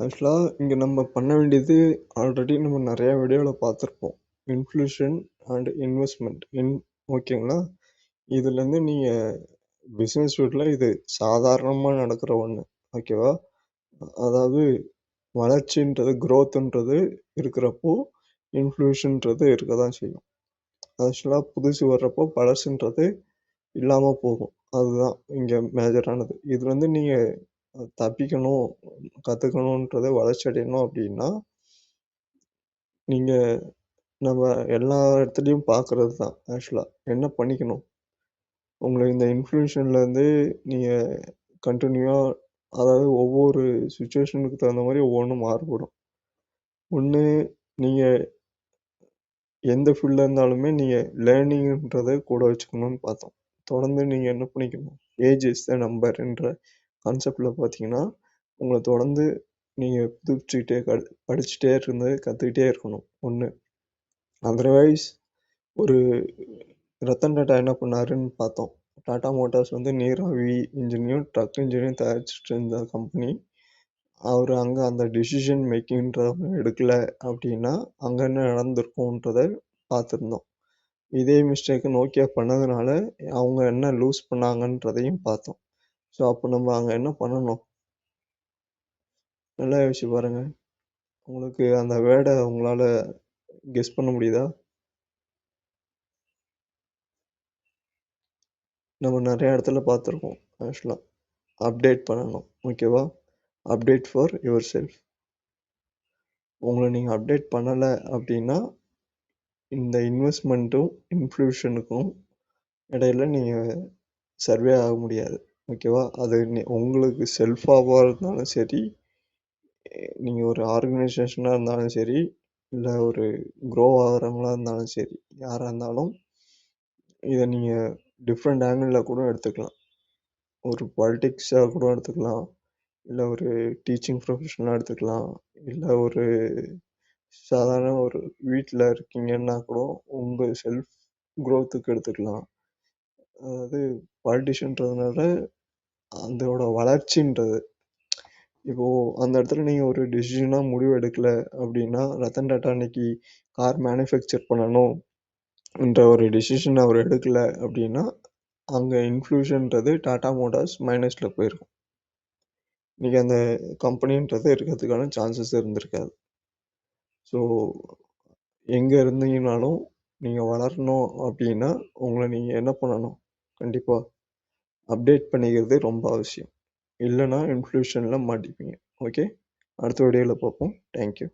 ஆக்சுவலாக இங்கே நம்ம பண்ண வேண்டியது ஆல்ரெடி நம்ம நிறையா வீடியோவில் பார்த்துருப்போம். இன்ஃப்ளூஷன் அண்ட் இன்வெஸ்ட்மெண்ட் இன் ஓகேங்களா இதுலேருந்து நீங்கள் பிஸ்னஸ் வீட்டில் இது சாதாரணமாக நடக்கிற ஒன்று ஓகேவா அதாவது வளர்ச்சின்றது க்ரோத்துன்றது இருக்கிறப்போ இன்ஃப்ளூஷன்றது இருக்க தான் செய்யும். ஆக்சுவலாக புதுசு வர்றப்போ பழசுன்றது இல்லாமல் போகும். அதுதான் இங்கே மேஜரானது இது வந்து நீங்கள் தப்பிக்கணும் கற்றுக்கணுன்றதை வளர்ச்சி அடையணும் அப்படின்னா நீங்கள் நம்ம எல்லா இடத்துலையும் பார்க்குறது தான் ஆக்சுவலாக என்ன பண்ணிக்கணும்? உங்களை இந்த இன்ஃப்ளூஷன்லேருந்து நீங்கள் கண்டினியூவாக அதாவது ஒவ்வொரு சுச்சுவேஷனுக்கு தகுந்த மாதிரி ஒவ்வொன்றும் மாறுபடும். ஒன்று நீங்கள் எந்த ஃபீல்டில் இருந்தாலுமே நீங்கள் லேர்னிங்ன்றதை கூட வச்சுக்கணும்னு பார்த்தோம். தொடர்ந்து நீங்கள் என்ன பண்ணிக்கணும்? ஏஜ் இஸ் த நம்பர்ன்ற கான்செப்டில் பார்த்தீங்கன்னா உங்களை தொடர்ந்து நீங்கள் புதுப்பிச்சுக்கிட்டே க படிச்சுட்டே இருந்து கற்றுக்கிட்டே இருக்கணும். ஒன்று அதர்வைஸ் ஒரு ரத்தன் டாட்டா என்ன பண்ணாருன்னு பார்த்தோம். டாட்டா மோட்டார்ஸ் வந்து நீராவி இன்ஜினியரும் ட்ரக் இன்ஜினியரும் தயாரிச்சுட்டு இருந்த கம்பெனி அவர் அங்கே அந்த டிசிஷன் மேக்கிங்ன்றத எடுக்கலை அப்படின்னா அங்கே என்ன நடந்திருக்கும்ன்றத பார்த்துருந்தோம். இதே மிஸ்டேக்கு நோக்கியா பண்ணதுனால அவங்க என்ன லூஸ் பண்ணாங்கன்றதையும் பார்த்தோம். ஸோ அப்போ நம்ம அங்கே என்ன பண்ணணும்? நல்லா யோசிச்சு பாருங்கள் உங்களுக்கு அந்த வேர்டை உங்களால் கெஸ் பண்ண முடியுதா? நம்ம நிறைய இடத்துல பார்த்துருக்கோம் ஆக்சுவலாக அப்டேட் பண்ணணும் ஓகேவா அப்டேட் ஃபார் யுவர் செல்ஃப் உங்களை நீங்கள் அப்டேட் பண்ணலை அப்படின்னா இந்த இன்வெஸ்ட்மெண்ட்டும் இன்ஃப்ளூஷனுக்கும் இடையில நீங்கள் சர்வே ஆக முடியாது. ஓகேவா? அது நீ உங்களுக்கு செல்ஃபாவாக இருந்தாலும் சரி நீங்கள் ஒரு ஆர்கனைசேஷனாக இருந்தாலும் சரி இல்லை ஒரு க்ரோ ஆகிறவங்களாக இருந்தாலும் சரி யாராக இருந்தாலும் இதை நீங்கள் டிஃப்ரெண்ட் ஆங்கிளில் கூட எடுத்துக்கலாம். ஒரு பாலிட்டிக்ஸாக கூட எடுத்துக்கலாம். இல்லை ஒரு டீச்சிங் ப்ரொஃபஷனாக எடுத்துக்கலாம். இல்லை ஒரு சாதாரண ஒரு வீட்டில் இருக்கீங்கன்னா கூட உங்கள் செல்ஃப் க்ரோத்துக்கு எடுத்துக்கலாம். அதாவது பாலிட்டிஷியன்றதுனால அதோட வளர்ச்சின்றது. இப்போது அந்த இடத்துல நீங்கள் ஒரு டெசிஷனாக முடிவு எடுக்கல அப்படின்னா ரத்தன் டாட்டா இன்னைக்கு கார் மேனுஃபேக்சர் பண்ணணும் என்ற ஒரு டெசிஷன் அவர் எடுக்கலை அப்படின்னா அங்கே இன்ஃப்ளூஷன்றது டாட்டா மோட்டார்ஸ் மைனஸில் போயிருக்கும். இன்றைக்கி அந்த கம்பெனின்றது இருக்கிறதுக்கான சான்சஸ் இருந்திருக்காது. ஸோ எங்கே இருந்தீங்கனாலும் நீங்கள் வளரணும் அப்படின்னா உங்களை நீங்கள் என்ன பண்ணணும்? கண்டிப்பாக அப்டேட் பண்ணிக்கிறது ரொம்ப அவசியம். இல்லைன்னா இன்ஃப்ளூஷனில் மாட்டிப்பீங்க. ஓகே அடுத்த வீடியோவில் பார்ப்போம். தேங்க்யூ